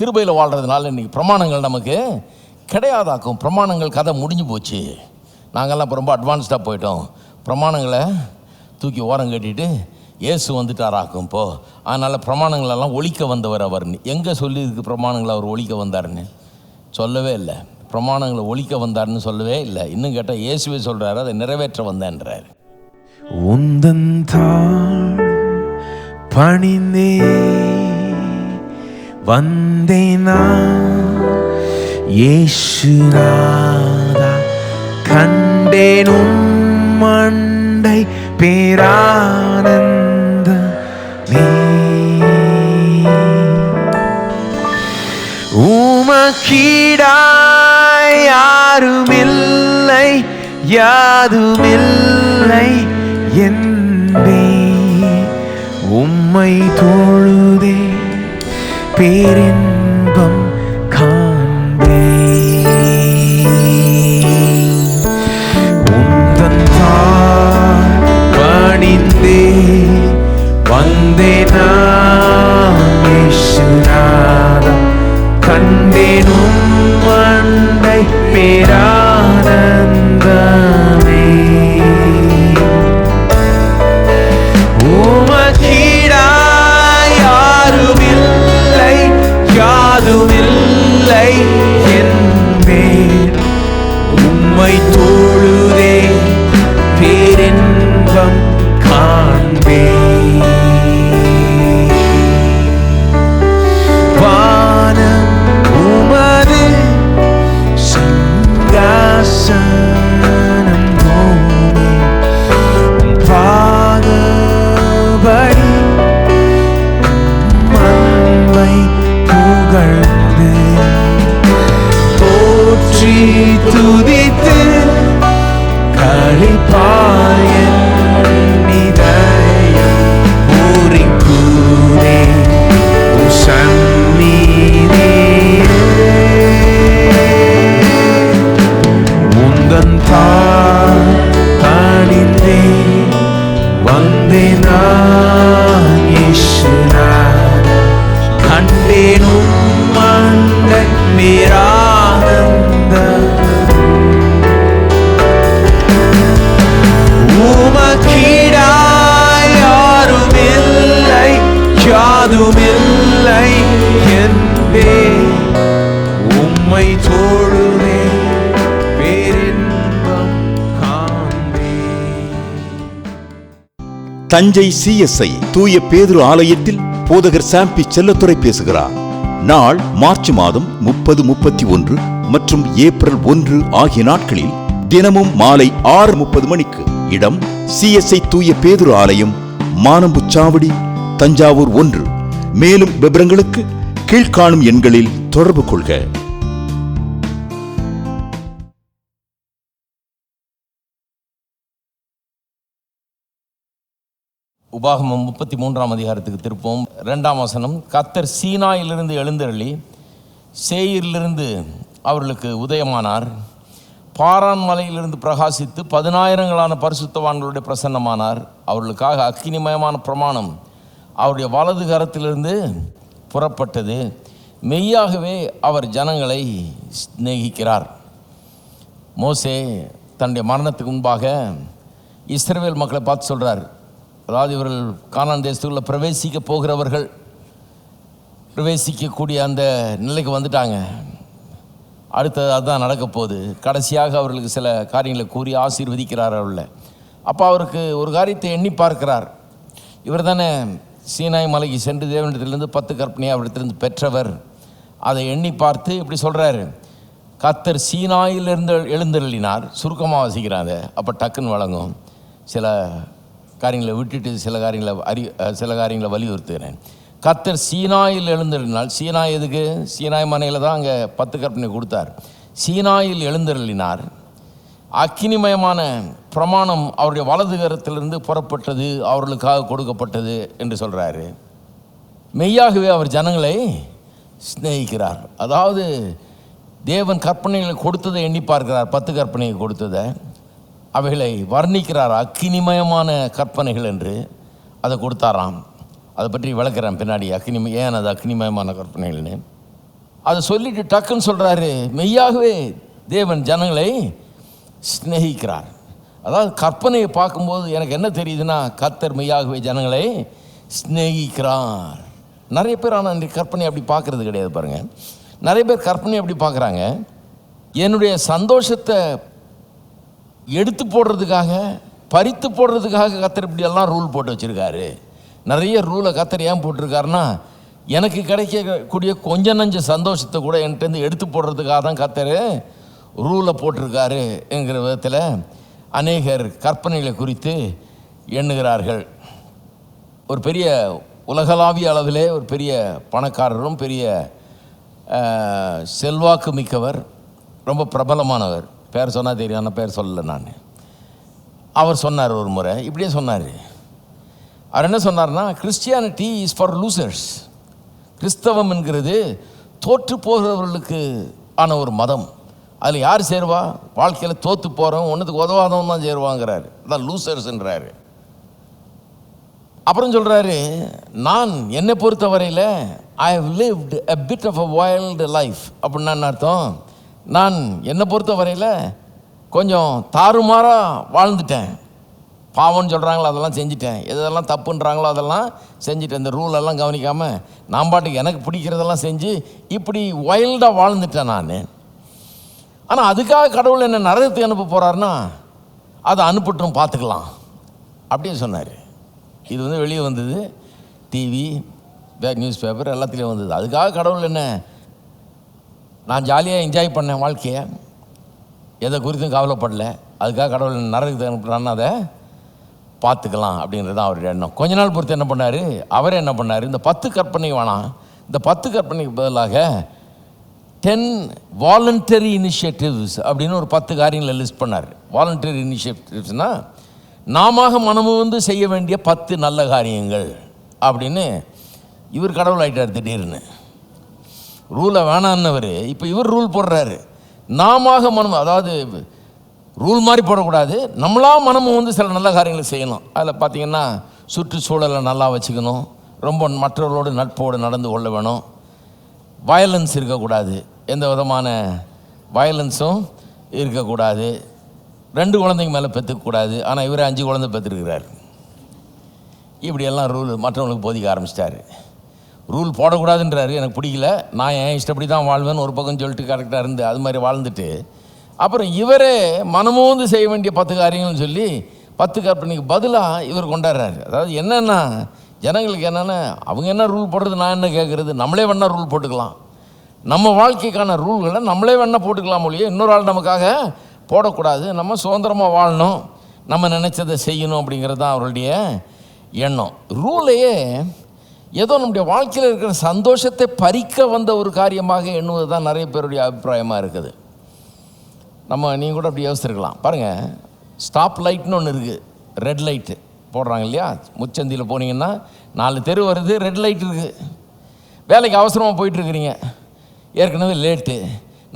கிருபையில் வாழ்கிறதுனால இன்றைக்கி பிரமாணங்கள் நமக்கு கிடையாதாக்கும். பிரமாணங்கள் கதை முடிஞ்சு போச்சு. நாங்கள்லாம் இப்போ ரொம்ப அட்வான்ஸ்டாக போயிட்டோம். பிரமாணங்களை தூக்கி ஓரம் கட்டிட்டு இயேசு வந்துட்டாராக்கும் இப்போ. அதனால் பிரமாணங்களெல்லாம் ஒழிக்க வந்தவர் அவர்னு எங்கே சொல்லியிருக்கு பிரமாணங்களை அவர் ஒழிக்க வந்தாருன்னு? சொல்லவே இல்லை. பிரமாணங்களை ஒழிக்க வந்தாருன்னு சொல்லவே இல்லை. இன்னும் கேட்டால் இயேசுவே சொல்கிறாரு அதை நிறைவேற்ற வந்தேன்றார். உந்தன் தாழ் பணிந்தே வந்தேனா? இயேசுநாதா கண்டேனும் மண்டை பேரானந்த உமக்கீடாய் யாருமில்லை யாதுமில்லை என்பே. உம்மை தோழ spirit. தஞ்சை சிஎஸ்ஐ தூய பேதுரு ஆலயத்தில் போதகர் சாம்பி செல்லத்துறை பேசுகிறார். நாள் மார்ச் மாதம் முப்பது முப்பத்தி ஒன்று மற்றும் ஏப்ரல் ஒன்று ஆகிய நாட்களில் தினமும் மாலை ஆறு முப்பது மணிக்கு இடம் சிஎஸ்ஐ தூய பேதுரு ஆலயம் மானம்புச்சாவடி தஞ்சாவூர் ஒன்று. மேலும் விவரங்களுக்கு கீழ்காணும் எண்களில் தொடர்பு கொள்க. உபாகமம் முப்பத்தி மூன்றாம் அதிகாரத்துக்கு திருப்போம். ரெண்டாம் வசனம் கத்தர் சீனாயிலிருந்து எழுந்தருளி சேயிலிருந்து அவர்களுக்கு உதயமானார். பாரான் மலையிலிருந்து பிரகாசித்து பதினாயிரங்களான பரிசுத்தவான்களுடைய பிரசன்னமானார். அவர்களுக்காக அக்கினிமயமான பிரமாணம் அவருடைய வலது கரத்திலிருந்து புறப்பட்டது. மெய்யாகவே அவர் ஜனங்களை சிநேகிக்கிறார். மோசே தன்னுடைய மரணத்துக்கு முன்பாக இஸ்ரேல் மக்களை பார்த்து சொல்கிறார் அதாவது இவர்கள் கானான் தேசத்துக்குள்ளே பிரவேசிக்க போகிறவர்கள் பிரவேசிக்கக்கூடிய அந்த நிலைக்கு வந்துட்டாங்க. அடுத்தது அதுதான் நடக்க போகுது. கடைசியாக அவர்களுக்கு சில காரியங்களை கூறி ஆசீர்வதிக்கிறார் அவர்களை. அப்போ அவருக்கு ஒரு காரியத்தை எண்ணி பார்க்கிறார். இவர் தானே சீனாய் மலைக்கு சென்று தேவனிடத்திலிருந்து பத்து கற்பனையை அவரிடத்திலிருந்து பெற்றவர். அதை எண்ணி பார்த்து இப்படி சொல்கிறாரு கத்தர் சீனாயிலிருந்து எழுந்தருளினார். சுருக்கமாக வசிக்கிறாங்க அப்போ டக்குன்னு வழங்கும். சில காரியங்களை விட்டுட்டு சில காரியங்களை அறி சில காரியங்களை வலியுறுத்துகிறேன். கத்தர் சீனாயில் எழுந்தருளினால் சீனாய் எதுக்கு? சீனாய் மனையில் தான் அங்கே பத்து கற்பனை கொடுத்தார். சீனாயில் எழுந்தருளினார். அக்கினிமயமான பிரமாணம் அவருடைய வலது கரத்திலிருந்து புறப்பட்டது அவர்களுக்காக கொடுக்கப்பட்டது என்று சொல்கிறாரு மெய்யாகவே அவர் ஜனங்களை சிநேகிக்கிறார். அதாவது தேவன் கற்பனைகளை கொடுத்ததை எண்ணி பார்க்கிறார் பத்து கற்பனையை கொடுத்ததை. அவைகளை வர்ணிக்கிறார்? அக்கினிமயமான கற்பனைகள் என்று அதை கொடுத்தாராம். அதை பற்றி விளக்குறேன் பின்னாடி. அக்னிம ஏன் அது அக்னிமயமான கற்பனைகள்னு அதை சொல்லிட்டு டக்குன்னு சொல்கிறாரு மெய்யாகவே தேவன் ஜனங்களை ஸ்நேகிக்கிறார் அதாவது கற்பனையை பார்க்கும்போது எனக்கு என்ன தெரியுதுன்னா கத்தர் மெய்யாகவே ஜனங்களை சிநேகிக்கிறார். நிறைய பேர் ஆனால் இன்றைக்கு கற்பனை அப்படி பார்க்குறது கிடையாது பாருங்கள் நிறைய பேர் கற்பனை அப்படி பார்க்குறாங்க. என்னுடைய சந்தோஷத்தை எடுத்து போடுறதுக்காக பறித்து போடுறதுக்காக கத்தர் இப்படி எல்லாம் ரூல் போட்டு வச்சுருக்காரு. நிறைய ரூலை கத்தர் ஏன் போட்டிருக்காருன்னா எனக்கு கிடைக்கக்கூடிய கொஞ்ச நஞ்ச சந்தோஷத்தை கூட என்கிட்டருந்து எடுத்து போடுறதுக்காக தான் கத்தர் ரூலை போட்டிருக்காரு என்கிற விதத்தில் அநேகர் கற்பனைகளை குறித்து எண்ணுகிறார்கள். ஒரு பெரிய உலகளாவிய அளவிலே ஒரு பெரிய பணக்காரரும் பெரிய செல்வாக்கு மிக்கவர் ரொம்ப பிரபலமானவர். பேர் சொன்னால் தெரியும் ஆனால் பேர் சொல்லலை நான். அவர் சொன்னார் ஒரு முறை இப்படியே சொன்னார். அவர் என்ன சொன்னார்னா கிறிஸ்டியானிட்டி இஸ் ஃபார் லூசர்ஸ் கிறிஸ்தவம் என்கிறது தோற்று போகிறவர்களுக்கு ஆன ஒரு மதம். அதில் யார் சேருவா? வாழ்க்கையில் தோற்று போகிறவன் ஒன்றுத்துக்கு உதவாதவன் தான் சேருவாங்கிறாரு. அதான் லூசர்ஸ்ன்றாரு அப்புறம் சொல்கிறாரு நான் என்னை பொறுத்தவரையில் I have lived a bit of a wild life அப்படின்னா என்ன அர்த்தம்? நான் என்னை பொறுத்த வரையில் கொஞ்சம் தாறுமாறாக வாழ்ந்துட்டேன். பாவம்னு சொல்கிறாங்களோ அதெல்லாம் செஞ்சுட்டேன். எதெல்லாம் தப்புன்றாங்களோ அதெல்லாம் செஞ்சுட்டேன் இந்த ரூலெல்லாம் கவனிக்காமல் நான் பாட்டுக்கு எனக்கு பிடிக்கிறதெல்லாம் செஞ்சு இப்படி வைல்டாக வாழ்ந்துட்டேன் நான். ஆனால் அதுக்காக கடவுள் என்ன நரகத்துக்கு அனுப்ப போகிறாருன்னா அதை அனுப்பட்டும் பார்த்துக்கலாம் அப்படின்னு சொன்னார். இது வந்து வெளியே வந்தது. டிவி பேக் நியூஸ் பேப்பர் எல்லாத்துலேயும் வந்தது. அதுக்காக கடவுள் என்ன நான் ஜாலியாக என்ஜாய் பண்ணேன் வாழ்க்கையை. எதை குறித்தும் கவலைப்படல. அதுக்காக கடவுள் என்ன நரகத்துக்கு அதை பார்த்துக்கலாம் அப்படின்றது தான் அவருடைய எண்ணம். கொஞ்ச நாள் பொறுத்து என்ன பண்ணார்? அவரே என்ன பண்ணார்? இந்த பத்து கற்பனை வேணாம் இந்த பத்து கற்பனைக்கு பதிலாக டென் வாலண்டரி இனிஷியேட்டிவ்ஸ் அப்படின்னு ஒரு பத்து காரியங்களை லிஸ்ட் பண்ணார். வாலண்டரி இனிஷியேட்டிவ்ஸ்னால் நாம மனமு வந்து செய்ய வேண்டிய பத்து நல்ல காரியங்கள் அப்படின்னு இவர் கடவுள் ஆகிட்டார் திடீர்னு. ரூலை வேணான்னவர் இப்போ இவர் ரூல் போடுறாரு. நாம மனம் அதாவது ரூல் மாதிரி போடக்கூடாது. நம்மளா மனமும் வந்து சில நல்ல காரியங்களை செய்யணும். அதில் பார்த்திங்கன்னா சுற்றுச்சூழலை நல்லா வச்சுக்கணும். ரொம்ப மற்றவர்களோடு நட்போடு நடந்து கொள்ள வேணும். வயலன்ஸ் இருக்கக்கூடாது. எந்த விதமான வயலன்ஸும் இருக்கக்கூடாது. ரெண்டு குழந்தைங்க மேலே பெற்றுக்கக்கூடாது ஆனால் இவர் அஞ்சு குழந்தை பெற்றுருக்கிறார் இப்படியெல்லாம் ரூல் மற்றவங்களுக்கு போதிக்க ஆரம்பிச்சிட்டாரு. ரூல் போடக்கூடாதுன்றாரு. எனக்கு பிடிக்கல. நான் என் இஷ்டப்படி தான் வாழ்வேன்னு ஒரு பக்கம் சொல்லிட்டு கரெக்டாக இருந்து அது மாதிரி வாழ்ந்துட்டு அப்புறம் இவரே மனமோந்து செய்ய வேண்டிய பத்து காரியங்கள்னு சொல்லி பத்து கற்பனைக்கு பதிலாக இவர் கொண்டாடுறாரு. அதாவது என்னென்னா ஜனங்களுக்கு என்னென்னா அவங்க என்ன ரூல் போடுறது நான் என்ன கேட்குறது நம்மளே வேணால் ரூல் போட்டுக்கலாம். நம்ம வாழ்க்கைக்கான ரூல்களை நம்மளே வேணால் போட்டுக்கலாம் மொழியே இன்னொரு ஆள் நமக்காக போடக்கூடாது. நம்ம சுதந்திரமாக வாழணும். நம்ம நினச்சதை செய்யணும் அப்படிங்கிறது தான் அவருடைய எண்ணம். ரூலையே ஏதோ நம்முடைய வாழ்க்கையில் இருக்கிற சந்தோஷத்தை பறிக்க வந்த ஒரு காரியமாக எண்ணுவது தான் நிறைய பேருடைய அபிப்பிராயமாக இருக்குது. நம்ம நீங்கள் கூட அப்படி யோசிச்சிருக்கலாம். பாருங்கள் ஸ்டாப் லைட்னு ஒன்று இருக்குது ரெட் லைட்டு போடுறாங்க இல்லையா? முச்சந்தியில் போனீங்கன்னா நாலு தெரு வருது ரெட் லைட் இருக்குது வேலைக்கு அவசரமாக போயிட்டுருக்குறீங்க. ஏற்கனவே லேட்டு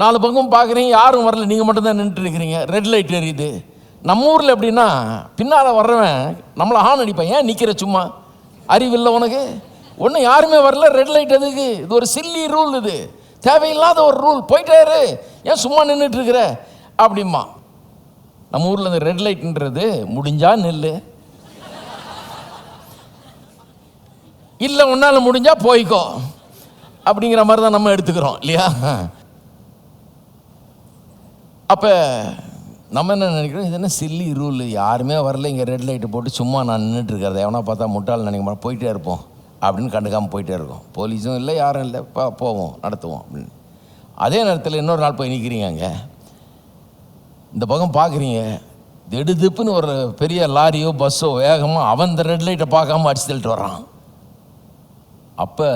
நாலு பக்கம் பார்க்குறீங்க யாரும் வரல நீங்கள் மட்டும்தான் நின்றுட்டு இருக்கிறீங்க ரெட் லைட் எரியுது. நம்ம ஊரில் எப்படின்னா பின்னால் வர்றவன் நம்மளை ஆன் அடிப்பான். ஏன் நிற்கிற சும்மா? அறிவில்லை உனக்கு? ஒன்றும் யாருமே வரல ரெட் லைட் எதுக்கு? இது ஒரு சில்லி ரூல் இது. தேவையில்லாத ஒரு ரூல் போயிட்டே இரு. ஏன் சும்மா நின்றுட்டு இருக்கிற? அப்படிமா நம்ம ஊரில் இந்த ரெட் லைட்ன்றது முடிஞ்சா நெல் இல்லை உன்னால் முடிஞ்சா போய்க்கோ. அப்படிங்கிற மாதிரி தான் நம்ம எடுத்துக்கிறோம் இல்லையா? அப்போ நம்ம என்ன நினைக்கிறோம்? இது என்ன சில்லி ரூல் யாருமே வரல இங்கே ரெட் லைட்டு போட்டு சும்மா நான் நின்றுட்டு இருக்கிறத. எவனா பார்த்தா முட்டாள் நினைக்க மாட்டேன். போயிட்டே இருப்போம். அப்படின்னு கண்டுக்காமல் போயிட்டே இருக்கோம். போலீஸும் இல்லை யாரும் இல்லை. பா போவோம் நடத்துவோம் அப்படின்னு. அதே நேரத்தில் இன்னொரு நாள் போய் நிற்கிறீங்க அங்கே. இந்த பக்கம் பார்க்குறீங்க திடுதிப்புன்னு ஒரு பெரிய லாரியோ பஸ்ஸோ வேகமாக அவன் இந்த ரெட் லைட்டை பார்க்காம அடிச்சு தள்ளிட்டு வர்றான். அப்போ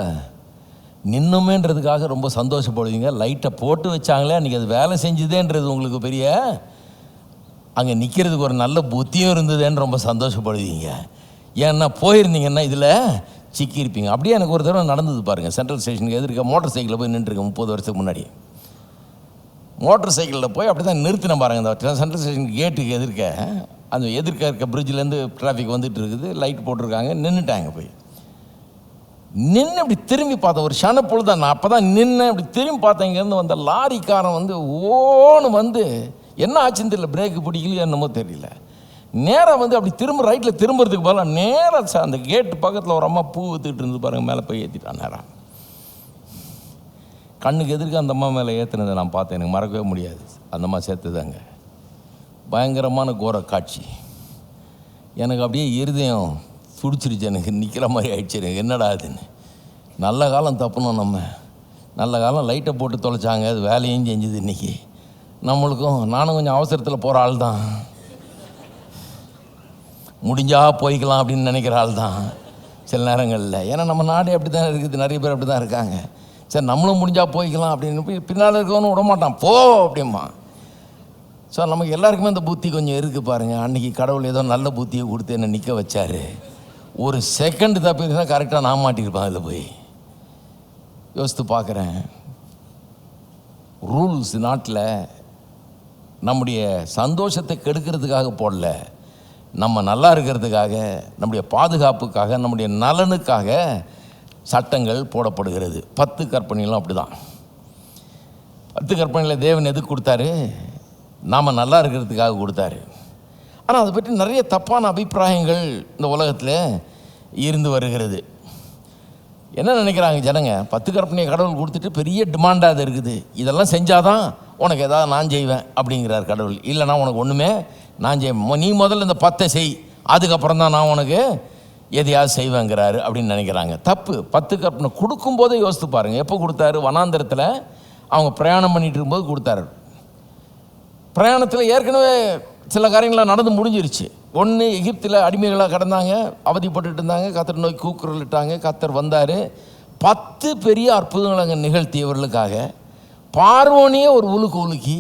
நின்னுமேன்றதுக்காக ரொம்ப சந்தோஷப்படுவீங்க. லைட்டை போட்டு வச்சாங்களே அன்றைக்கி அது வேலை செஞ்சுதேன்றது உங்களுக்கு பெரிய அங்கே நிற்கிறதுக்கு ஒரு நல்ல புத்தியும் இருந்ததுன்னு ரொம்ப சந்தோஷப்படுவீங்க. ஏன்னா போயிருந்தீங்கன்னா இதில் சிக்கியிருப்பீங்க. அப்படியே எனக்கு ஒரு தடவை நடந்தது பாருங்கள் சென்ட்ரல் ஸ்டேஷனுக்கு எதிர்க்க மோட்டர் சைக்கிளில் போய் நின்றுருக்கேன் முப்பது வருஷத்துக்கு முன்னாடி. மோட்டர் சைக்கிளில் போய் அப்படி தான் நிறுத்தின பாருங்க. இந்த சென்ட்ரல் ஸ்டேஷன் கேட்டுக்கு எதிர்க்க அந்த எதிர்க்க இருக்க பிரிட்ஜிலேருந்து டிராஃபிக் வந்துட்டு இருக்குது. லைட் போட்டிருக்காங்க. நின்றுட்டாங்க போய். நின்று இப்படி திரும்பி பார்த்தேன். ஒரு ஷன பொழுது நான் அப்போ தான் நின்று இப்படி திரும்பி பார்த்தேன். இங்கேருந்து வந்த லாரிக்காரன் வந்து ஓன்னு வந்து என்ன ஆச்சுன்னு தெரியல? பிரேக்கு பிடிக்கலையோ? என்னமோ தெரியல. நேராக வந்து அப்படி திரும்ப ரைட்டில் திரும்புறதுக்கு பதிலாக நேராக அந்த கேட்டு பக்கத்தில் ஒரு அம்மா பூ வித்துக்கிட்டு இருந்து பாருங்கள் மேலே போய் ஏற்றிட்டான் நேராக கண்ணுக்கு எதிர்க்க அந்த அம்மா மேலே ஏற்றுனதை நான் பார்த்தேன். எனக்கு மறக்கவே முடியாது. அந்த அம்மா சேர்த்துதாங்க. பயங்கரமான கோர காட்சி. எனக்கு அப்படியே இருதயம் துடிச்சிருச்சு. எனக்கு நிற்கிற மாதிரி ஆயிடுச்சு. எனக்கு என்னடா அதுன்னு. நல்ல காலம் தப்புனோம் நம்ம. நல்ல காலம் லைட்டை போட்டு தொலைச்சாங்க. அது வேலையும் செஞ்சுது இன்றைக்கி நம்மளுக்கும் நானும் கொஞ்சம் அவசரத்தில் போகிற ஆள் தான் முடிஞ்சால் போய்க்கலாம் அப்படின்னு நினைக்கிற ஆள் தான் சில நேரங்களில். ஏன்னா நம்ம நாடே அப்படி தான் இருக்குது. நிறைய பேர் அப்படி தான் இருக்காங்க. சரி நம்மளும் முடிஞ்சால் போய்க்கலாம் அப்படின்னு போய் பின்னால் இருக்கவனும் விட மாட்டான் போ அப்படிமா ஸோ நமக்கு எல்லாருக்குமே அந்த புத்தி கொஞ்சம் இருக்குது பாருங்கள் அன்றைக்கி கடவுள் ஏதோ நல்ல புத்தியை கொடுத்து என்னை நிற்க வச்சார். ஒரு செகண்ட் தப்பிருந்தா கரெக்டாக நான் மாட்டியிருப்பேன் அதில் போய். யோசித்து பார்க்குறேன். ரூல்ஸ் நாட்டில் நம்முடைய சந்தோஷத்தை கெடுக்கிறதுக்காக போடல. நம்ம நல்லா இருக்கிறதுக்காக நம்முடைய பாதுகாப்புக்காக நம்முடைய நலனுக்காக சட்டங்கள் போடப்படுகிறது. பத்து கற்பனைகளும் அப்படி தான் பத்து கற்பனையில் தேவன் எதுக்கு கொடுத்தாரு? நாம் நல்லா இருக்கிறதுக்காக கொடுத்தாரு. ஆனால் அதை பற்றி நிறைய தப்பான அபிப்பிராயங்கள் இந்த உலகத்தில் இருந்து வருகிறது. என்ன நினைக்கிறாங்க ஜனங்க? பத்து கற்பனையை கடவுள் கொடுத்துட்டு பெரிய டிமாண்டாக அது இருக்குது. இதெல்லாம் செஞ்சாதான் உனக்கு ஏதாவது நான் செய்வேன் அப்படிங்கிறார் கடவுள். இல்லைனா உனக்கு ஒன்றுமே நான் செய்வேன் நீ முதல்ல இந்த பத்தை செய் அதுக்கப்புறம் தான் நான் உனக்கு எதையாவது செய்வேங்கிறாரு அப்படின்னு நினைக்கிறாங்க. தப்பு. பத்து கற்பனை கொடுக்கும்போதே யோசித்து பாருங்கள் எப்போ கொடுத்தாரு? வனாந்தரத்தில் அவங்க பிரயாணம் பண்ணிட்டு இருக்கும்போது கொடுத்தாரு. பிரயாணத்தில் ஏற்கனவே சில காரியங்களாக நடந்து முடிஞ்சிருச்சு. ஒன்று எகிப்தில் அடிமைகளாக கிடந்தாங்க அவதிப்பட்டுட்டு இருந்தாங்க கத்தர் நோய் கூக்குரலிட்டாங்க கத்தர் வந்தார். பத்து பெரிய அற்புதங்களை அங்கே நிகழ்த்தியவர்களுக்காக பார்வோனியே ஒரு உலுக்கு உலுக்கி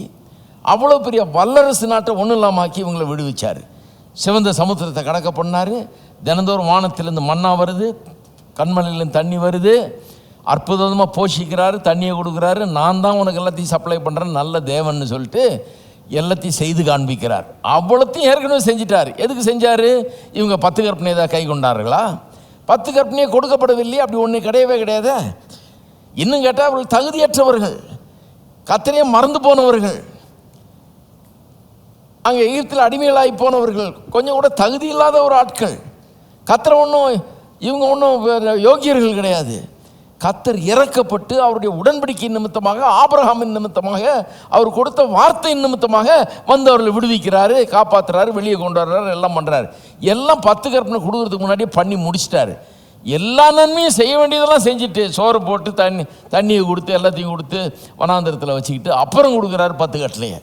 அவ்வளோ பெரிய வல்லரசு நாட்டை ஒன்றும் இல்லாமல் ஆக்கி இவங்களை விடுவிச்சார். சிவந்த சமுத்திரத்தை கடக்க பண்ணார். தினந்தோறும் வானத்திலேருந்து மண்ணா வருது. கண்மலையிலேருந்து தண்ணி வருது. அற்புதமாக போஷிக்கிறாரு தண்ணியை கொடுக்குறாரு. நான் தான் உனக்கு எல்லாத்தையும் சப்ளை பண்ணுறேன் நல்ல தேவன்னு சொல்லிட்டு எல்லாத்தையும் செய்து காண்பிக்கிறார். அவ்வளோத்தையும் ஏற்கனவே செஞ்சிட்டார். எதுக்கு செஞ்சார்? இவங்க பத்து கற்பனை ஏதாவது கை கொண்டார்களா? பத்து கற்பனையே கொடுக்கப்படவில்லையே. அப்படி ஒன்று கிடையவே கிடையாது. இன்னும் கேட்டால் அவர்கள் தகுதியற்றவர்கள். கத்தனையே மறந்து போனவர்கள். அங்கே எகிப்தில் அடிமைகளாகி போனவர்கள் கொஞ்சம் கூட தகுதி இல்லாத ஒரு ஆட்கள். கத்திர ஒன்றும் இவங்க ஒன்றும் யோகியர்கள் கிடையாது. கத்தர் இறக்கப்பட்டு அவருடைய உடன்படிக்கை நிமித்தமாக ஆபரகாமின் நிமித்தமாக அவர் கொடுத்த வார்த்தையின் நிமித்தமாக வந்து அவர்களை விடுவிக்கிறாரு காப்பாற்றுறாரு வெளியே கொண்டு வர்றாரு எல்லாம் பண்ணுறாரு எல்லாம் பத்து கற்பனை கொடுக்கறதுக்கு முன்னாடியே பண்ணி முடிச்சிட்டாரு. எல்லா நன்மையும் செய்ய வேண்டியதெல்லாம் செஞ்சுட்டு சோறு போட்டு தண்ணி தண்ணியை கொடுத்து எல்லாத்தையும் கொடுத்து வனாந்திரத்தில் வச்சுக்கிட்டு அப்புறம் கொடுக்குறாரு பத்து கட்டளையை.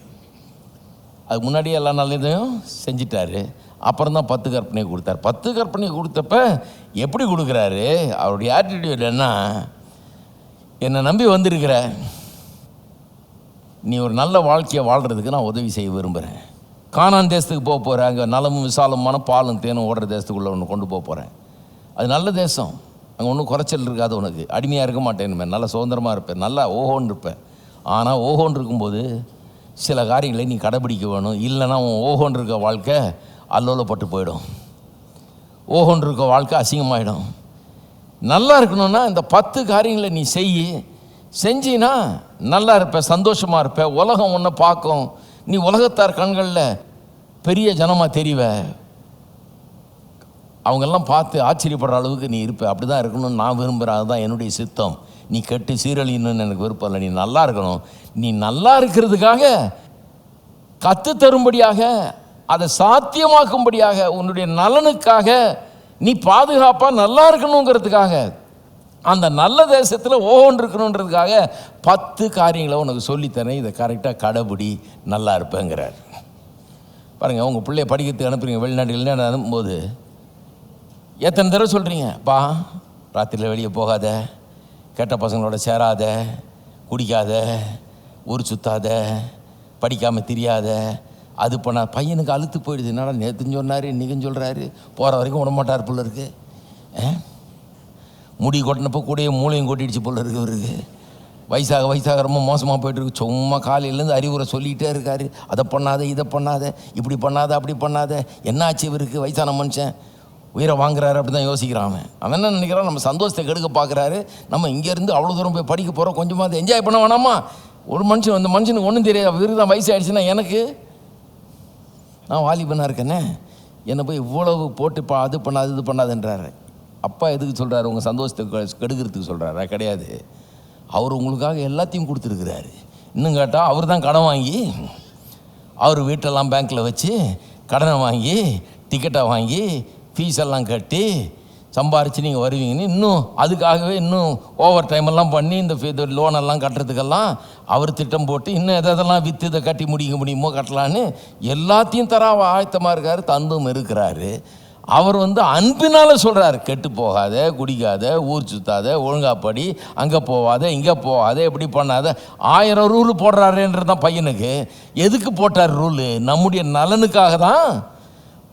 அதுக்கு முன்னாடியே எல்லா நல்லதையும் செஞ்சிட்டாரு. அப்புறம் தான் பத்து கற்பனையை கொடுத்தாரு. பத்து கற்பனையை கொடுத்தப்ப எப்படி கொடுக்குறாரு? அவருடைய ஆட்டிடியூட் என்ன என்னை நம்பி வந்திருக்கிற நீ ஒரு நல்ல வாழ்க்கையை வாழ்கிறதுக்கு நான் உதவி செய்ய விரும்புகிறேன் காணான் தேசத்துக்கு போக போகிறேன் அங்கே நலமும் விசாலமான பாலும் தேனும் ஓடுற தேசத்துக்குள்ளே ஒன்று கொண்டு போக போகிறேன் அது நல்ல தேசம். அங்கே ஒன்றும் குறைச்சல் இருக்காது உனக்கு. அடிமையாக இருக்க மாட்டேன் நல்லா சுதந்திரமாக இருப்பேன். நல்லா ஓஹோன்னு இருப்பேன். ஆனால் ஓஹோன்னு இருக்கும்போது சில காரியங்களை நீ கடைபிடிக்க வேணும். இல்லைன்னா உன் ஓஹோன்னு இருக்க வாழ்க்கை அல்லோலப்பட்டு போயிடும். ஓகோன் இருக்க வாழ்க்கை அசிங்கமாயிடும். நல்லா இருக்கணும்னா இந்த பத்து காரியங்களை நீ செய் செஞ்சினா நல்லா இருப்ப சந்தோஷமாக இருப்ப. உலகம் ஒன்றை பார்க்கும். நீ உலகத்தார் கண்களில் பெரிய ஜனமாக தெரிவ. அவங்கெல்லாம் பார்த்து ஆச்சரியப்படுற அளவுக்கு நீ இருப்ப. அப்படி தான் இருக்கணும்னு நான் விரும்புகிறேன் அதுதான் என்னுடைய சித்தம். நீ கெட்டு சீரழியணும்னு எனக்கு விருப்பம் இல்லை. நீ நல்லா இருக்கணும். நீ நல்லா இருக்கிறதுக்காக கத்து தரும்படியாக அதை சாத்தியமாக்கும்படியாக உன்னுடைய நலனுக்காக நீ பாதுகாப்பாக நல்லா இருக்கணுங்கிறதுக்காக அந்த நல்ல தேசத்தில் ஓன் இருக்கணுன்றதுக்காக பத்து காரியங்களை உனக்கு சொல்லித்தரேன். இதை கரெக்டாக கடைபிடி நல்லா இருப்பேங்கிறார். பாருங்கள் உங்கள் பிள்ளைய படிக்கிறதுக்கு அனுப்புறீங்க வெளிநாடு அனுப்பும்போது எத்தனை தடவை சொல்கிறீங்க பா ராத்திரியில் வெளியே போகாத. கெட்ட பசங்களோட சேராத குடிக்காத ஊர் சுத்தாத படிக்காமல் தெரியாத அது பண்ண பையனுக்கு அழுத்து போயிடுது. என்னடா நேற்றுன்னு சொன்னார் இன்றைக்கும் சொல்கிறாரு போகிற வரைக்கும் விட மாட்டார் போல இருக்கு. முடி கொட்டினப்போ கூடயே மூளையும் கொட்டிடுச்சு போல இருக்கு இவருக்கு. வயசாக வயசாக ரொம்ப மோசமாக போயிட்டுருக்கு சும்மா காலையிலேருந்து அறிவுரை சொல்லிகிட்டே இருக்காரு. அதை பண்ணாத இதை பண்ணாத இப்படி பண்ணாத அப்படி பண்ணாத. என்ன ஆச்சு இவருக்கு? வயசான மனுஷன். உயிரை வாங்குறாரு அப்படி தான் யோசிக்கிறான் அவன். அவன் என்ன நினைக்கிறான்? நம்ம சந்தோஷத்தை கெடுக்க பார்க்குறாரு நம்ம இங்கேருந்து அவ்வளோ தூரம் போய் படிக்க போகிறோம் கொஞ்சமாக என்ஜாய் பண்ண வேணாமா? ஒரு மனுஷன் அந்த மனுஷனுக்கு ஒன்றும் தெரியாது. விருதான் வயசு ஆயிடுச்சுன்னா எனக்கு? நான் வாலிபனாக இருக்கேனே? என்னை போய் இவ்வளவு போட்டு பா அது பண்ணாது இது பண்ணாதுன்றாரு. அப்பா எதுக்கு சொல்கிறாரு உங்கள் சந்தோஷத்தை கெ- கெடுக்கிறதுக்கு சொல்கிறாரா கிடையாது. அவர் உங்களுக்காக எல்லாத்தையும் கொடுத்துருக்குறாரு. இன்னும் கேட்டால் அவர் தான் கடன் வாங்கி அவர் வீட்டெல்லாம் பேங்க்கில் வச்சு கடனை வாங்கி டிக்கெட்டை வாங்கி ஃபீஸ் எல்லாம் கட்டி சம்பாரித்து நீங்கள் வருவீங்கன்னு இன்னும் அதுக்காகவே இன்னும் ஓவர் டைம் எல்லாம் பண்ணி இந்த லோனெல்லாம் லோன் எல்லாம் கட்டுறதுக்கெல்லாம் அவர் திட்டம் போட்டு இன்னும் எதெல்லாம் விற்று இதை கட்டி முடிக்க முடியுமோ கட்டலான்னு எல்லாத்தையும் தர ஆயத்தமாக இருக்கார் தந்தும் இருக்கிறாரு. அவர் வந்து அன்பினால் சொல்கிறாரு கெட்டு போகாத குடிக்காத ஊர் சுத்தாத ஒழுங்காப்படி அங்கே போகாத இங்கே போகாத எப்படி பண்ணாத. ஆயிரம் ரூல் போடுறாருன்றது தான் பையனுக்கு. எதுக்கு போட்டார் ரூலு நம்முடைய நலனுக்காக தான்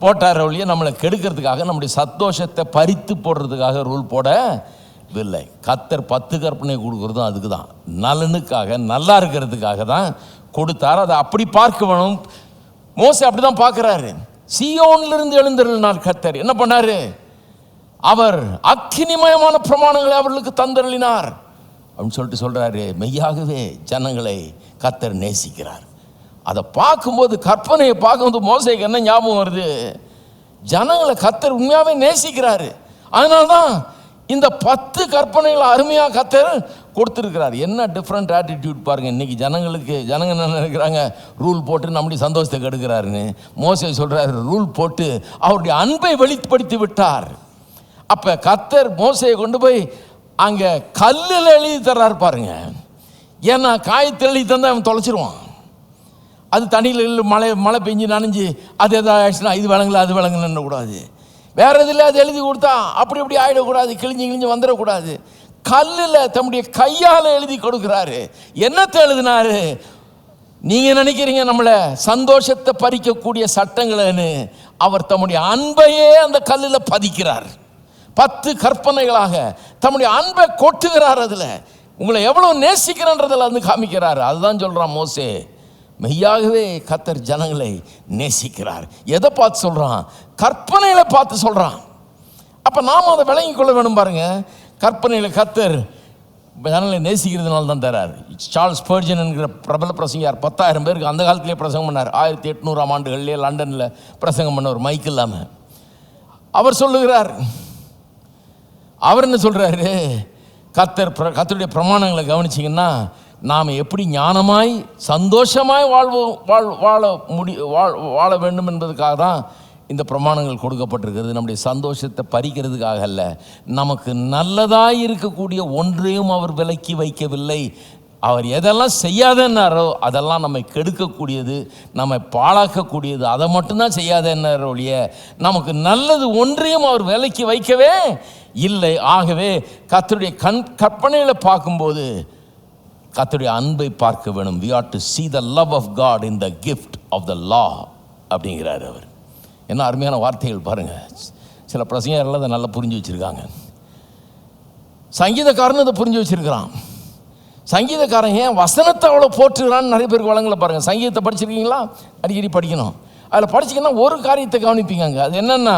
போட்டார் ஒழிய நம்மளை கெடுக்கிறதுக்காக நம்முடைய சந்தோஷத்தை பறித்து போடுறதுக்காக ரூல் போடவில்லை கத்தர் பத்து கற்பனை கொடுக்குறதும் அதுக்கு தான் நலனுக்காக நல்லா இருக்கிறதுக்காக தான் கொடுத்தார். அதை அப்படி பார்க்க வேணும் மோசே அப்படி தான் பார்க்குறாரு. சியோன்லிருந்து எழுந்தருளினார் கத்தர். என்ன பண்ணார்? அவர் அக்கினிமயமான பிரமாணங்களை அவர்களுக்கு தந்தருளினார். அப்படின்னு சொல்லிட்டு சொல்கிறாரு மெய்யாகவே ஜனங்களை கத்தர் நேசிக்கிறார். அதை பார்க்கும்போது கற்பனையை பார்க்கும்போது மோசைக்கு என்ன ஞாபகம் வருது? ஜனங்களை கத்தர் உண்மையாகவே நேசிக்கிறாரு. அதனால தான் இந்த பத்து கற்பனைகளை அருமையாக கத்தர் கொடுத்துருக்கிறார். என்ன டிஃப்ரெண்ட் ஆட்டிடியூட் பாருங்க. இன்றைக்கி ஜனங்களுக்கு ஜனங்க என்ன நினைக்கிறாங்க? ரூல் போட்டு நம்முடைய சந்தோஷத்தை கெடுக்கிறாருன்னு. மோசை சொல்கிறாரு ரூல் போட்டு அவருடைய அன்பை வெளிப்படுத்தி விட்டார். அப்போ கத்தர் மோசையை கொண்டு போய் அங்கே கல்லில் எழுதி தர்றாரு பாருங்க. ஏன்னா காயத்தில் எழுதி தந்தால் அவன் தொலைச்சிருவான். அது தண்ணியில் மழை மழை பெஞ்சு நனைஞ்சு அது எதாவது ஆயிடுச்சுன்னா இது விளங்கல அது வழங்கலன்னு கூடாது வேற இதில் அது எழுதி கொடுத்தா அப்படி இப்படி ஆகிடக்கூடாது கிழிஞ்சு கிழிஞ்சு வந்துடக்கூடாது. கல்லில் தம்முடைய கையால் எழுதி கொடுக்குறாரு. என்னத்தை எழுதினாரு? நீங்கள் நினைக்கிறீங்க நம்மளை சந்தோஷத்தை பறிக்கக்கூடிய சட்டங்கள்னு அவர் தம்முடைய அன்பையே அந்த கல்லில் பதிக்கிறார். பத்து கற்பனைகளாக தம்முடைய அன்பை கொட்டுகிறார் அதில். உங்களை எவ்வளோ நேசிக்கிறன்றதில் வந்து காமிக்கிறார். அதுதான் சொல்கிறான் மோசே. மெய்யாகவே கத்தர் ஜனங்களை நேசிக்கிறார். எதை பார்த்து சொல்கிறான் கற்பனையில் பார்த்து சொல்கிறான் அப்போ நாம் அதை விளங்கி கொள்ள வேணும் பாருங்கள் கற்பனையில் கத்தர் ஜனங்களை நேசிக்கிறதுனால தான் தரார். சார்ல்ஸ் பர்ஜன் என்கிற பிரபல பிரசங்கியார் பத்தாயிரம் பேருக்கு அந்த காலத்திலே பிரசங்கம் பண்ணார். ஆயிரத்தி எட்நூறாம் ஆண்டுகள்லேயே லண்டனில் பிரசங்கம் பண்ணவர் மைக் இல்லாமல் அவர் சொல்லுகிறார். அவர் என்ன சொல்கிறாரு கத்தர் கத்தருடைய பிரமாணங்களை கவனிச்சிங்கன்னா நாம் எப்படி ஞானமாய் சந்தோஷமாய் வாழ்வோம் வாழ் வாழ முடி வாழ் வாழ வேண்டும் என்பதற்காக தான் இந்த பிரமாணங்கள் கொடுக்கப்பட்டிருக்கிறது. நம்முடைய சந்தோஷத்தை பறிக்கிறதுக்காக அல்ல. நமக்கு நல்லதாக இருக்கக்கூடிய ஒன்றையும் அவர் விலக்கி வைக்கவில்லை. அவர் எதெல்லாம் செய்யாதன்னாரோ அதெல்லாம் நம்மை கெடுக்கக்கூடியது நம்மை பாழாக்கக்கூடியது அதை மட்டும்தான் செய்யாதன்னாரோ ஒழிய நமக்கு நல்லது ஒன்றையும் அவர் விலைக்கு வைக்கவே இல்லை. ஆகவே கத்தருடைய கண் கற்பனையில் பார்க்கும்போது கத்துடைய அன்பை பார்க்க வேணும். We are to see the love of God in the gift of the law அப்படிங்கிறார் அவர். என்ன அருமையான வார்த்தைகள் பாருங்கள் சில பிரசங்கர்கள் அதை நல்லா புரிஞ்சு வச்சிருக்காங்க. சங்கீதக்காரன் அதை புரிஞ்சு வச்சிருக்கிறான். சங்கீதக்காரன் ஏன் வசனத்தை அவ்வளோ போற்றுகிறான்னு நிறைய பேருக்கு வளங்களை பாருங்கள் சங்கீதத்தை படிச்சிருக்கீங்களா? அடிக்கடி படிக்கணும். அதில் படிச்சிங்கன்னா ஒரு காரியத்தை கவனிப்பீங்க அது என்னென்னா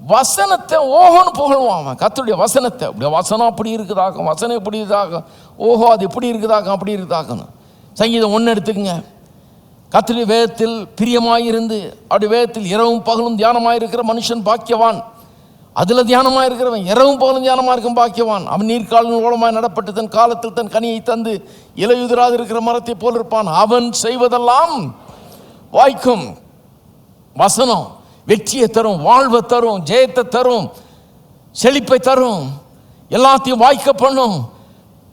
வசனத்தை ஓஹோன்னு புகழ்வான் அவன். கத்துடைய வசனத்தை. அப்படியே வசனம் அப்படி இருக்குதாக்கும் வசனம் இப்படி இதாகும் ஓஹோ அது இப்படி இருக்குதாக்கும் அப்படி இருக்குதாக்கணும் சங்கீதம் ஒன்று எடுத்துக்கங்க. கத்திரி வேதத்தில் பிரியமாயிருந்து அப்படி வேதத்தில் இரவும் பகலும் தியானமாயிருக்கிற மனுஷன் பாக்கியவான். அதில் தியானமாக இருக்கிறவன் இரவும் பகலும் தியானமாக இருக்கும் பாக்கியவான். அவன் நீர்க்காலின் ஓலமாய் நடப்பட்டு தன் காலத்தில் தன் கனியை தந்து இலையுதிராது இருக்கிற மரத்தை போல் இருப்பான். அவன் செய்வதெல்லாம் வாய்க்கும். வசனம் வெற்றியை தரும் வாழ்வை தரும் ஜெயத்தை தரும் செழிப்பை தரும் எல்லாத்தையும் வாய்க்க பண்ணும்.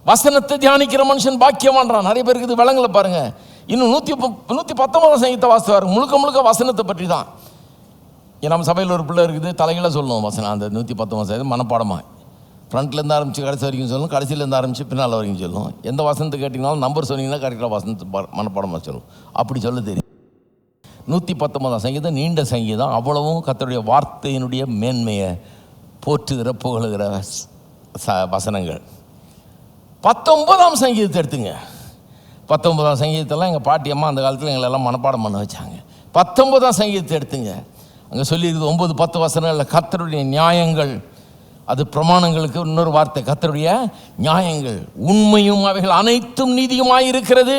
வசனத்தை தியானிக்கிற மனுஷன் பாக்கியமான்றான் நிறைய பேருக்கு இது விளங்கல பாருங்க. இன்னும் நூற்றி நூற்றி பத்தொன்பதாம் சங்கீத வாசித்து முழுக்க முழுக்க வசனத்தை பற்றி தான் நம்ம சபையில் ஒரு பிள்ளை இருக்குது. தலைகளை சொல்லணும் வசனம். அந்த நூற்றி பத்தொன்பது சதவீதம் மனப்பாடமாக ஃப்ரண்ட்லேருந்து ஆரம்பித்து கடைசி வரைக்கும் சொல்லணும். கடைசியிலேருந்து ஆரம்பித்து பின்னால் வரைக்கும் சொல்லணும். எந்த வசனத்தை கேட்டிங்கனாலும் நம்பர் சொன்னீங்கன்னா கரெக்டாக வசனத்தை மனப்பாடமாக சொல்லணும் அப்படி சொல்ல தெரியும். நூற்றி பத்தொன்பதாம் சங்கீதம் நீண்ட சங்கீதம். அவ்வளவும் கத்தருடைய வார்த்தையினுடைய மேன்மையை போற்றுகிற புகழுகிற ச- வசனங்கள். பத்தொன்பதாம் சங்கீதத்தை எடுத்துங்க. பத்தொன்பதாம் சங்கீதத்தெல்லாம் எங்கள் பாட்டி அம்மா அந்த காலத்தில் எங்களை எல்லாம் மனப்பாடம் பண்ண வச்சாங்க. பத்தொன்பதாம் சங்கீதத்தை எடுத்துங்க. அங்கே சொல்லியிருக்குது ஒன்பது பத்து வசனங்களில் கத்தருடைய நியாயங்கள். அது பிரமாணங்களுக்கு இன்னொரு வார்த்தை கத்தருடைய நியாயங்கள் உண்மையும் அவைகள் அனைத்தும் நீதியுமாய் இருக்கிறது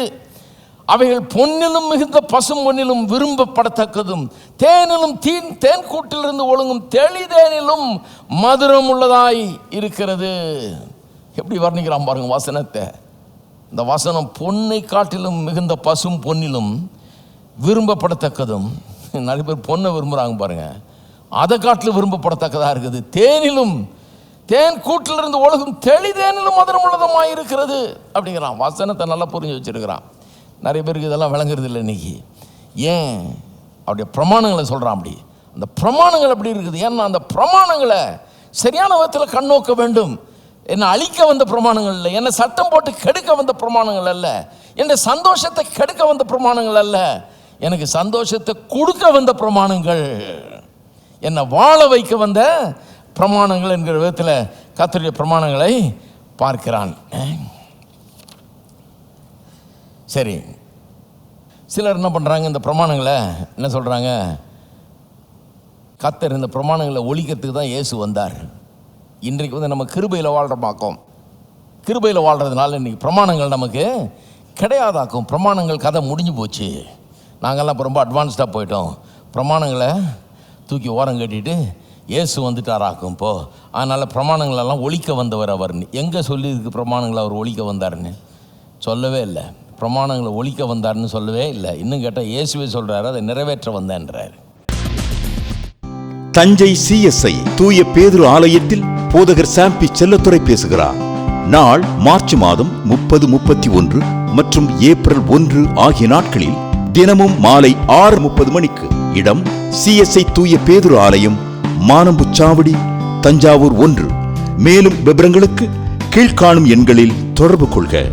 அவைகள் பொன்னிலும் மிகுந்த பசும் பொன்னிலும் விரும்பப்படத்தக்கதும். தேனிலும் தீன் தேன் கூட்டிலிருந்து ஒழுங்கும் தெளிதேனிலும் மதுரம் உள்ளதாய் இருக்கிறது. எப்படி வர்ணிக்கிறான் பாருங்க வசனத்தை. இந்த வசனம் பொன்னை காட்டிலும் மிகுந்த பசும் பொன்னிலும் விரும்பப்படத்தக்கதும். நிறைய பேர் பொண்ணை விரும்புகிறாங்க பாருங்க. அதை காட்டிலும் விரும்பப்படத்தக்கதாக இருக்குது. தேனிலும் தேன் கூட்டிலிருந்து உலகம் தெளிதேனிலும் மதுரம் உள்ளதுமாய் இருக்கிறது அப்படிங்கிறான். வசனத்தை நல்லா புரிஞ்சு வச்சிருக்கிறான். நிறைய பேருக்கு இதெல்லாம் விளங்குறது இல்லை இன்னைக்கு. ஏன்? அப்படி பிரமாணங்களை சொல்கிறான் அப்படி. அந்த பிரமாணங்கள் அப்படி இருக்குது? ஏன்னா அந்த பிரமாணங்களை சரியான விதத்தில் கண்ணோக்க வேண்டும். என்னை அழிக்க வந்த பிரமாணங்கள் இல்லை. என்னை சட்டம் போட்டு கெடுக்க வந்த பிரமாணங்கள் அல்ல. என்னை சந்தோஷத்தை கெடுக்க வந்த பிரமாணங்கள் அல்ல. எனக்கு சந்தோஷத்தை கொடுக்க வந்த பிரமாணங்கள். என்னை வாழ வைக்க வந்த பிரமாணங்கள் என்கிற விதத்தில் கத்தருடைய பிரமாணங்களை பார்க்கிறான். சரி. சிலர் என்ன பண்ணுறாங்க இந்த பிரமாணங்களை என்ன சொல்கிறாங்க கத்தர் இந்த பிரமாணங்களை ஒழிக்கிறதுக்கு தான் இயேசு வந்தார். இன்றைக்கு வந்து நம்ம கிருபையில் வாழ்கிற பார்க்கோம் கிருபையில் வாழ்கிறதுனால இன்றைக்கி பிரமாணங்கள் நமக்கு கிடையாதாக்கும். பிரமாணங்கள் கதை முடிஞ்சு போச்சு. நாங்கள்லாம் இப்போ ரொம்ப அட்வான்ஸ்டாக போயிட்டோம். பிரமாணங்களை தூக்கி ஓரம் கட்டிட்டு இயேசு வந்துட்டாராக்கும் இப்போ. அதனால் பிரமாணங்களெல்லாம் ஒழிக்க வந்தவர் அவர்னு எங்கே சொல்லியிருக்கு பிரமாணங்களை அவர் ஒழிக்க வந்தாருன்னு சொல்லவே இல்லை. பிரமாணங்களை ஒழிக்க வந்தாருன்னு சொல்லவே இல்லை. இன்னும் கேட்டால் இயேசுவே சொல்கிறாரு அதை நிறைவேற்ற வந்தேன்றார். தஞ்சை சிஎஸ்ஐ தூய பேதுரு ஆலயத்தில் போதகர் சாம்பி செல்லத்துறை பேசுகிறார் நாள் மார்ச் மாதம் முப்பது முப்பத்தி ஒன்று மற்றும் ஏப்ரல் ஒன்று ஆகிய நாட்களில் தினமும் மாலை ஆறு முப்பது மணிக்கு இடம் சிஎஸ்ஐ தூய பேதுரு ஆலயம் மானம்புச்சாவடி தஞ்சாவூர் ஒன்று. மேலும் விவரங்களுக்கு கீழ்காணும் எண்களில் தொடர்பு கொள்க.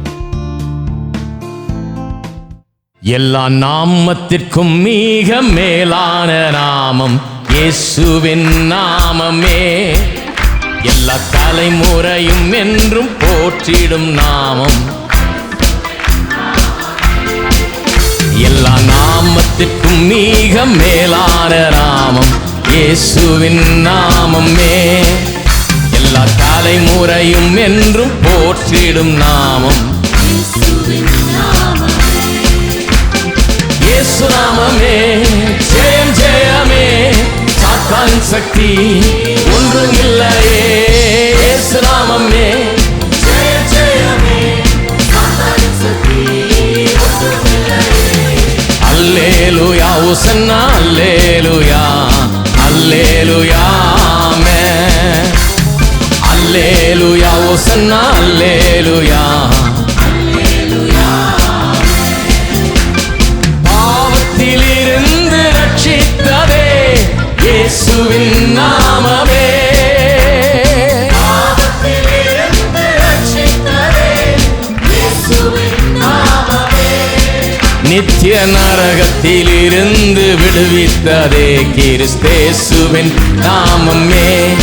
எல்லா நாமத்திற்கும் மிக மேலான நாமம் இயேசுவின் நாமமே. எல்லா தலைமுறையும் என்றும் போற்றிடும் நாமம். எல்லா நாமத்திற்கும் மிக மேலான நாமம் இயேசுவின் நாமமே. எல்லா தலைமுறையும் என்றும் போற்றிடும் நாமம். இயேசு நாமமே. ஜெயம் ஜெயமே. சாத்தான் சக்தி ஒன்றும் இல்லையே இயேசு நாமமே ஜெயம். ஜெயமே சாத்தான் சக்தி ஒன்றும் இல்லையே அல்லேலூயா உசன்னா அல்லேலூயா. அல்லேலூயா ஆமென். அல்லேலூயா உசன்னா அல்லேலூயா நித்திய நரகத்தில் இருந்து விடுவித்ததே கிறிஸ்தேசுவின் நாமமே.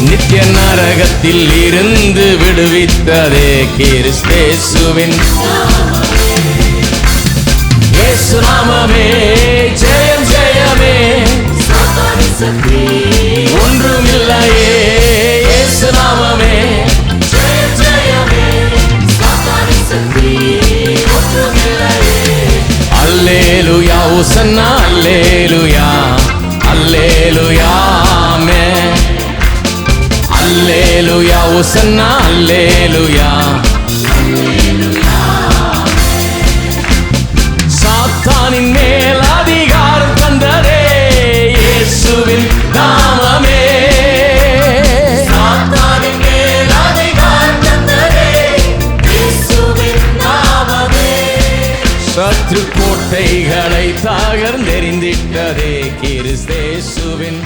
நித்திய நரகத்தில் இருந்து விடுவித்ததே கிறிஸ்தேசுவின் நாமமே. ஜெயம் ஜெயமே. ஒன்றுமில்லையே இயேசு நாமமே. உசன்னா அல்லேலுயா அல்லேலுயா ஆமென் அல்லேலுயா உசன்னா அல்லேலுயா சாத்தானின் மேல் அதிகாரம் தந்ததே இயேசுவின் நாமமே சத்ரு கோட்டைகளை தகர்ந்தெறிந்திட்டதே கிறிஸ்தேசுவின்